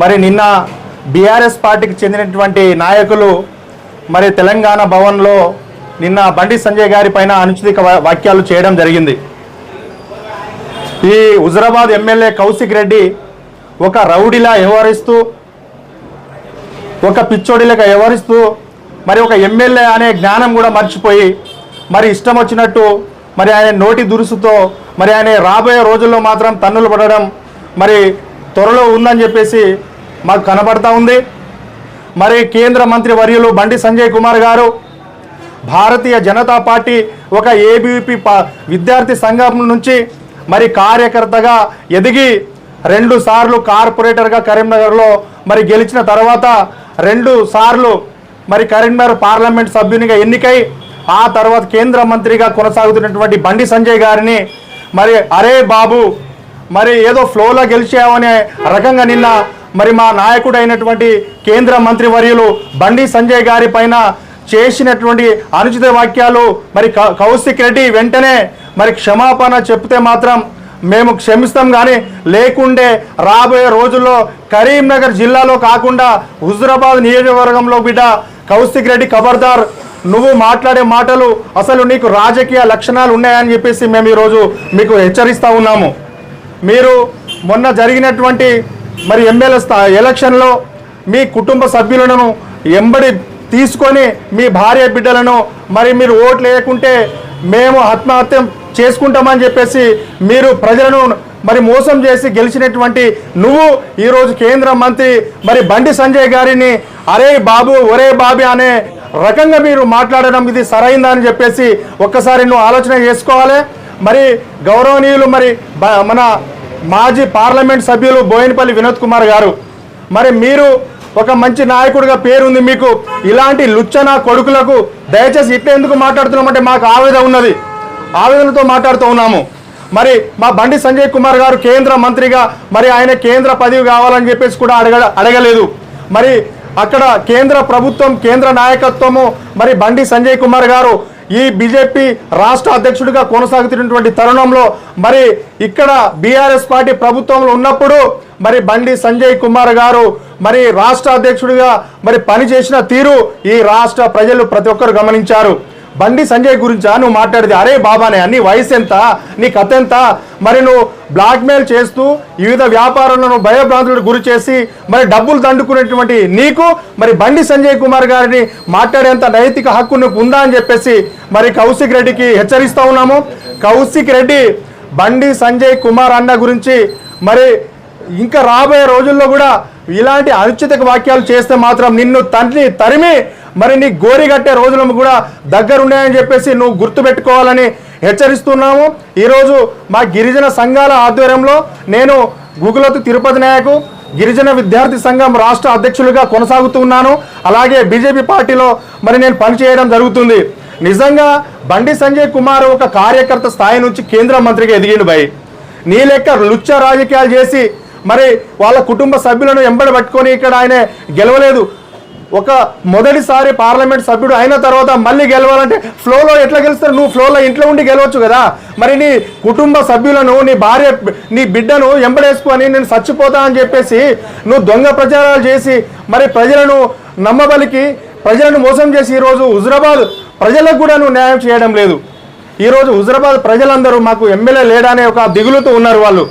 మరి నిన్న బీఆర్ఎస్ పార్టీకి చెందినటువంటి నాయకులు మరి తెలంగాణ భవన్లో నిన్న బండి సంజయ్ గారి పైన అనుచిత వాక్యాలు చేయడం జరిగింది. ఈ హుజరాబాద్ ఎమ్మెల్యే కౌశిక్ రెడ్డి ఒక రౌడీలా వ్యవహరిస్తూ ఒక పిచ్చోడిలాగా వ్యవహరిస్తూ మరి ఒక ఎమ్మెల్యే అనే జ్ఞానం కూడా మర్చిపోయి మరి ఇష్టం వచ్చినట్టు మరి ఆయన నోటి దురుసుతో మరి ఆయన రాబోయే రోజుల్లో మాత్రం తన్నులు పడడం మరి త్వరలో ఉందని చెప్పేసి మాకు కనబడతా ఉంది. మరి కేంద్ర మంత్రి వర్యులు బండి సంజయ్ కుమార్ గారు భారతీయ జనతా పార్టీ ఒక ఏబీవీపీ విద్యార్థి సంఘం నుంచి మరి కార్యకర్తగా ఎదిగి రెండు సార్లు కార్పొరేటర్గా కరీంనగర్లో మరి గెలిచిన తర్వాత రెండు సార్లు మరి కరీంనగర్ పార్లమెంట్ సభ్యునిగా ఎన్నికై ఆ తర్వాత కేంద్ర మంత్రిగా కొనసాగుతున్నటువంటి బండి సంజయ్ గారిని మరి అరే బాబు మరి ఏదో ఫ్లోలో గెలిచామనే రకంగా నిన్న మరి మా నాయకుడైనటువంటి కేంద్ర మంత్రి వర్యులు బండి సంజయ్ గారి పైన చేసినటువంటి అనుచిత వాక్యాలు మరి కౌశిక్ రెడ్డి వెంటనే మరి క్షమాపణ చెప్తే మాత్రం మేము క్షమిస్తాం కానీ లేకుండే రాబోయే రోజుల్లో కరీంనగర్ జిల్లాలో కాకుండా హుజురాబాద్ నియోజకవర్గంలో బిడ్డ కౌశిక్ రెడ్డి ఖబర్దార్ నువ్వు మాట్లాడే మాటలు అసలు నీకు రాజకీయ లక్షణాలు ఉన్నాయని చెప్పేసి మేము ఈరోజు మీకు హెచ్చరిస్తూ ఉన్నాము. మీరు మొన్న జరిగినటువంటి మరి ఎమ్మెల్యే స్థా ఎలక్షన్లో మీ కుటుంబ సభ్యులను ఎంబడి తీసుకొని మీ భార్య బిడ్డలను మరి మీరు ఓట్లు వేయకుంటే మేము ఆత్మహత్య చేసుకుంటామని చెప్పేసి మీరు ప్రజలను మరి మోసం చేసి గెలిచినటువంటి నువ్వు ఈరోజు కేంద్ర మంత్రి మరి బండి సంజయ్ గారిని అరే బాబు ఒరే బాబి అనే రకంగా మీరు మాట్లాడడం ఇది సరైందా అని చెప్పేసి ఒక్కసారి నువ్వు ఆలోచన చేసుకోవాలి. మరి గౌరవనీయులు మరి మన మాజీ పార్లమెంట్ సభ్యులు బోయినపల్లి వినోద్ కుమార్ గారు. మరి మీరు ఒక మంచి నాయకుడిగా పేరుంది మీకు. ఇలాంటి లుచ్చన కొడుకులకు దయచేసి ఇట్లా ఎందుకు మాట్లాడుతున్నామంటే మాకు ఆవేదన ఉన్నది. ఆవేదనతో మాట్లాడుతూ ఉన్నాము. మరి మా బండి సంజయ్ కుమార్ గారు కేంద్ర మంత్రిగా మరి ఆయన కేంద్ర పదవి కావాలని చెప్పేసి కూడా అడగ అడగలేదు. మరి అక్కడ కేంద్ర ప్రభుత్వం కేంద్ర నాయకత్వము మరి బండి సంజయ్ కుమార్ గారు ఈ బీజేపీ రాష్ట్ర అధ్యక్షుడిగా కొనసాగుతున్నటువంటి తరుణంలో మరి ఇక్కడ బీఆర్ఎస్ పార్టీ ప్రభుత్వంలో ఉన్నప్పుడు మరి బండి సంజయ్ కుమార్ గారు మరి రాష్ట్ర అధ్యక్షుడిగా మరి పనిచేసిన తీరు ఈ రాష్ట్ర ప్రజలు ప్రతి ఒక్కరు గమనించారు. బండి సంజయ్ గురించా? నువ్వు మాట్లాడేది అరే బాబానే నీ వయసు ఎంత? నీ కథ ఎంత? మరి నువ్వు బ్లాక్మెయిల్ చేస్తూ వివిధ వ్యాపారాలను భయభ్రాంతులకు గురి చేసి మరి డబ్బులు దండుకునేటువంటి నీకు మరి బండి సంజయ్ కుమార్ గారిని మాట్లాడేంత నైతిక హక్కు నీకు ఉందా అని చెప్పేసి మరి కౌశిక్ రెడ్డికి హెచ్చరిస్తూ ఉన్నాము. కౌశిక్ రెడ్డి బండి సంజయ్ కుమార్ అన్న గురించి మరి ఇంకా రాబోయే రోజుల్లో కూడా ఇలాంటి అనుచిత వాక్యాలు చేస్తే మాత్రం నిన్ను తండ్రి తరిమి మరి నీ గోరి కట్టే రోజులను కూడా దగ్గరున్నాయని చెప్పేసి నువ్వు గుర్తుపెట్టుకోవాలని హెచ్చరిస్తున్నాము. ఈరోజు మా గిరిజన సంఘాల ఆధ్వర్యంలో నేను గుగులతు తిరుపతి నాయకు గిరిజన విద్యార్థి సంఘం రాష్ట్ర అధ్యక్షులుగా కొనసాగుతున్నాను అలాగే బీజేపీ పార్టీలో మరి నేను పనిచేయడం జరుగుతుంది. నిజంగా బండి సంజయ్ కుమార్ ఒక కార్యకర్త స్థాయి నుంచి కేంద్ర మంత్రిగా ఎదిగిండు భయ్ నీ లెక్క లుచ్చ రాజకీయాలు చేసి మరి వాళ్ళ కుటుంబ సభ్యులను ఎంబడి పట్టుకొని ఇక్కడ ఆయన గెలవలేదు. ఒక మొదటిసారి పార్లమెంట్ సభ్యుడు అయిన తర్వాత మళ్ళీ గెలవాలంటే ఫ్లోలో ఎట్లా గెలుస్తారు? నువ్వు ఫ్లోలో ఇంట్లో ఉండి గెలవచ్చు కదా. మరి నీ కుటుంబ సభ్యులను నీ భార్య నీ బిడ్డను ఎంబడేసుకొని నేను చచ్చిపోతా అని చెప్పేసి నువ్వు దొంగ ప్రచారాలు చేసి మరి ప్రజలను నమ్మబలికి ప్రజలను మోసం చేసి ఈరోజు హుజరాబాద్ ప్రజలకు కూడా నువ్వు న్యాయం చేయడం లేదు. ఈరోజు హుజరాబాద్ ప్రజలందరూ మాకు ఎమ్మెల్యే లేడనే ఒక దిగులుతో ఉన్నారు వాళ్ళు.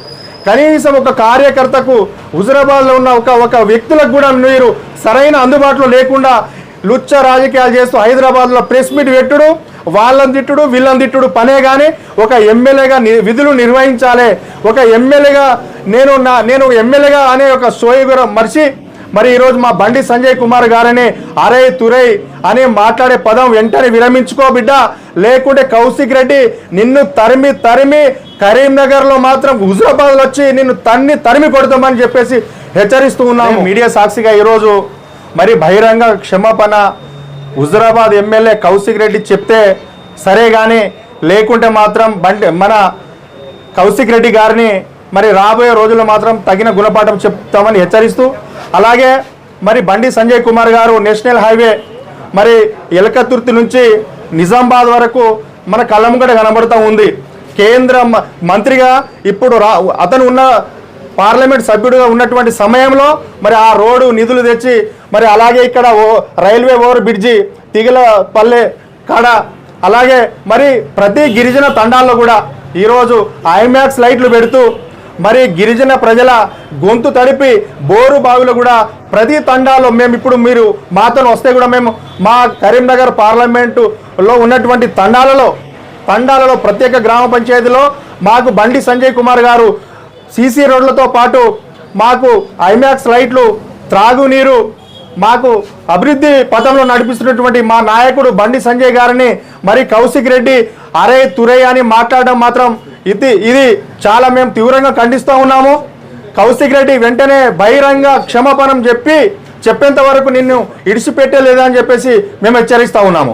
కనీసం ఒక కార్యకర్తకు హుజరాబాద్లో ఉన్న ఒక ఒక వ్యక్తులకు కూడా మీరు సరైన అందుబాటులో లేకుండా లుచ్చ రాజకీయాలు చేస్తూ హైదరాబాద్లో ప్రెస్ మీట్ పెట్టుడు వాళ్ళని తిట్టుడు వీళ్ళని తిట్టుడు పనే కానీ ఒక ఎమ్మెల్యేగా ని- విధులు నిర్వహించాలి. ఒక ఎమ్మెల్యేగా నేను నా నేను ఎమ్మెల్యేగా అనే ఒక సోయి మర్చి మరి ఈరోజు మా బండి సంజయ్ కుమార్ గారని అరే తురై అని మాట్లాడే పదం వెంటనే విరమించుకో బిడ్డ. లేకుంటే కౌశిక్ రెడ్డి నిన్ను తరిమి తరిమి కరీంనగర్లో మాత్రం హుజరాబాద్లో వచ్చి నిన్ను తన్ని తరిమి కొడతామని చెప్పేసి హెచ్చరిస్తూ ఉన్నాము. మీడియా సాక్షిగా ఈరోజు మరి బహిరంగ క్షమాపణ హుజరాబాద్ ఎమ్మెల్యే కౌశిక్ రెడ్డి చెప్తే సరే కానీ లేకుంటే మాత్రం బండి మన కౌశిక్ రెడ్డి గారిని మరి రాబోయే రోజుల్లో మాత్రం తగిన గుణపాఠం చెప్తామని హెచ్చరిస్తూ అలాగే మరి బండి సంజయ్ కుమార్ గారు నేషనల్ హైవే మరి ఎలకతుర్తి నుంచి నిజామాబాద్ వరకు మన కళ్ళముగడ ముంగట కనబడుతూ ఉంది. కేంద్ర మ- మంత్రిగా ఇప్పుడు రా అతను ఉన్న పార్లమెంట్ సభ్యుడిగా ఉన్నటువంటి సమయంలో మరి ఆ రోడ్డు నిధులు తెచ్చి మరి అలాగే ఇక్కడ ఓ railway over bridge Tigalapalle కాడ అలాగే మరి ప్రతి గిరిజన తండాల్లో కూడా ఈరోజు ఐమాక్స్ లైట్లు పెడుతూ మరి గిరిజన ప్రజల గొంతు తడిపి బోరు బావిలో కూడా ప్రతి తండాలో మేము ఇప్పుడు మీరు మాతో వస్తే కూడా మేము మా కరీంనగర్ పార్లమెంటులో ఉన్నటువంటి తండాలలో తండాలలో ప్రత్యేక గ్రామ పంచాయతీలో మాకు బండి సంజయ్ కుమార్ గారు సీసీ రోడ్లతో పాటు మాకు ఐమాక్స్ లైట్లు త్రాగునీరు మాకు అభివృద్ధి పథంలో నడిపిస్తున్నటువంటి మా నాయకుడు బండి సంజయ్ గారిని మరి కౌశిక్ రెడ్డి అరే తురే అని మాట్లాడడం మాత్రం ఇది ఇది చాలా మేము తీవ్రంగా ఖండిస్తూ ఉన్నాము. కౌశిక్ రెడ్డి వెంటనే బహిరంగ క్షమాపణం చెప్పి చెప్పేంత వరకు నిన్ను ఇడిచిపెట్టలేదా అని చెప్పేసి మేము హెచ్చరిస్తూ ఉన్నాము.